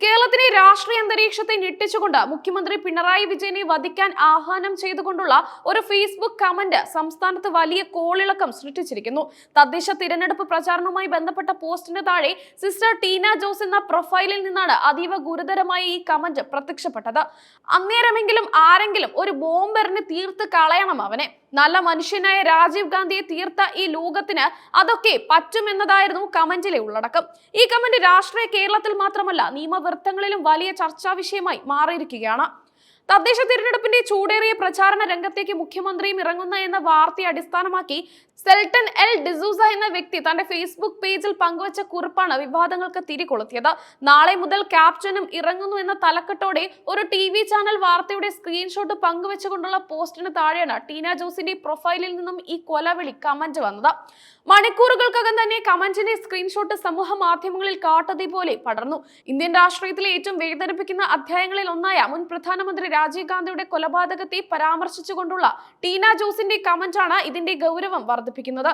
കേരള കേരളത്തിലെ രാഷ്ട്രീയ അന്തരീക്ഷത്തെ ഞെട്ടിച്ചുകൊണ്ട് മുഖ്യമന്ത്രി പിണറായി വിജയനെ വധിക്കാൻ ആഹ്വാനം ചെയ്തുകൊണ്ടുള്ള ഒരു ഫേസ്ബുക്ക് കമന്റ് സംസ്ഥാനത്ത് വലിയ കോളിളക്കം സൃഷ്ടിച്ചിരിക്കുന്നു. തദ്ദേശ തിരഞ്ഞെടുപ്പ് പ്രചാരണവുമായി ബന്ധപ്പെട്ട പോസ്റ്റിന് താഴെ സിസ്റ്റർ ടീന ജോസ് എന്ന പ്രൊഫൈലിൽ നിന്നാണ് അതീവ ഗുരുതരമായ ഈ കമന്റ് പ്രത്യക്ഷപ്പെട്ടത്. അന്നേരമെങ്കിലും ആരെങ്കിലും ഒരു ബോംബെറിന് തീർത്ത് കളയണം അവനെ. നല്ല മനുഷ്യനായ രാജീവ് ഗാന്ധിയെ തീർത്ത ഈ ലോകത്തിന് അതൊക്കെ പറ്റുമെന്നതായിരുന്നു കമന്റിലെ ഉള്ളടക്കം. ഈ കമന്റ് രാഷ്ട്രീയ കേരളത്തിൽ മാത്രമല്ല നിയമവൃത്തങ്ങളിലും വലിയ ചർച്ചാ വിഷയമായി മാറിയിരിക്കുകയാണ് തദ്ദേശ തിരഞ്ഞെടുപ്പിന്റെ ചൂടേറിയ പ്രചാരണ രംഗത്തേക്ക് മുഖ്യമന്ത്രിയും ഇറങ്ങുന്ന എന്ന വാർത്തയെ അടിസ്ഥാനമാക്കി സെൽട്ടൻ എൽ ഡിസൂസ എന്ന വ്യക്തി തന്റെ ഫേസ്ബുക്ക് പേജിൽ പങ്കുവച്ച കുറിപ്പാണ് വിവാദങ്ങൾക്ക് തിരികൊളുത്തിയത്. നാളെ മുതൽ ക്യാപ്റ്റനും ഇറങ്ങുന്നു എന്ന തലക്കെട്ടോടെ ഒരു ടി വി ചാനൽ വാർത്തയുടെ സ്ക്രീൻഷോട്ട് പങ്കുവച്ചുകൊണ്ടുള്ള പോസ്റ്റിന് താഴെയാണ് ടീന ജോസിന്റെ പ്രൊഫൈലിൽ നിന്നും ഈ കൊലവിളി കമന്റ് വന്നത്. മണിക്കൂറുകൾക്കകം തന്നെ കമന്റിന്റെ സ്ക്രീൻഷോട്ട് സമൂഹ മാധ്യമങ്ങളിൽ കാട്ടതി പോലെ പടർന്നു. ഇന്ത്യൻ രാഷ്ട്രീയത്തിലെ ഏറ്റവും വേദനിപ്പിക്കുന്ന അധ്യായങ്ങളിൽ ഒന്നായ മുൻ പ്രധാനമന്ത്രി രാജീവ് ഗാന്ധിയുടെ കൊലപാതകത്തെ പരാമർശിച്ചുകൊണ്ടുള്ള ടീന ജോസിന്റെ കമന്റാണ് ഇതിന്റെ ഗൗരവം വർദ്ധിപ്പിക്കുന്നത്.